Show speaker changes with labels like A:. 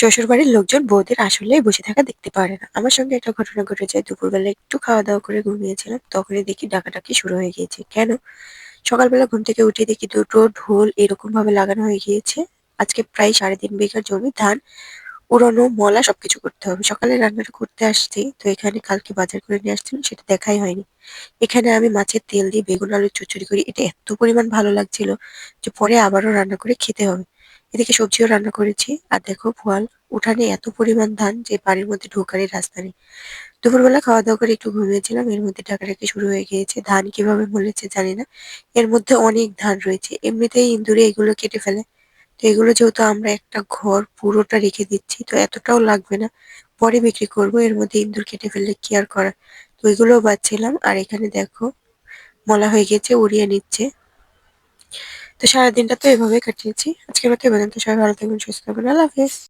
A: শ্বশুরবাড়ির লোকজন বউদের আসলেই বসে থাকা দেখতে পারে না। আমার সঙ্গে একটা ঘটনা ঘটে যায় দুপুরবেলা একটু খাওয়া দাওয়া করে ঘুমিয়েছিলাম। তখনই দেখি ডাকাডাকি শুরু হয়ে গিয়েছে। কেন? সকালবেলা ঘুম থেকে উঠে দেখি দুটো ঢোল এরকম ভাবে লাগানো হয়ে গিয়েছে। আজকে প্রায় সাড়ে তিন বিঘা জমি, ধান, উড়ানো, মলা সবকিছু করতে হবে। সকালে রান্নাটা করতে আসছি, তো এখানে কালকে বাজার করে নিয়ে আসছিলাম, সেটা দেখাই হয়নি। এখানে আমি মাছের তেল দিয়ে বেগুন আলুর চচ্চড়ি করি। এটা এত পরিমাণ ভালো লাগছিল যে পরে আবারও রান্না করে খেতে হবে। এদিকে সবজিও রান্না করেছি। আর দেখো ফল, উঠানে এত পরিমাণ ধান যে বাড়ির মধ্যে ঢোকারই রাস্তা নেই। দুপুরবেলা খাওয়া দাওয়া করে একটু ঘুমিয়েছিলাম, এর মধ্যে ডাকাডাকি শুরু হয়ে গিয়েছে। ধান কীভাবে মরেছে জানি না, এর মধ্যে অনেক ধান রয়েছে। এমনিতেই ইঁদুরে এগুলো কেটে ফেলে। তো এগুলো যেহেতু আমরা একটা ঘর, পুরোটা রেখে দিচ্ছি, তো এতটাও লাগবে না। পরে বিক্রি করব, এর মধ্যে ইঁদুর কেটে ফেললে কি আর করা তো এগুলোও বাচ্ছিলাম। আর এখানে দেখো, মলা হয়ে গেছে, উড়িয়ে নিচ্ছে। তো সারাদিনটা তো এভাবে কাটিয়েছি। আজকের মতো এ পর্যন্ত। সবাই ভালো থাকবেন, সুস্থ থাকবেন। আল্লাহ হাফেজ।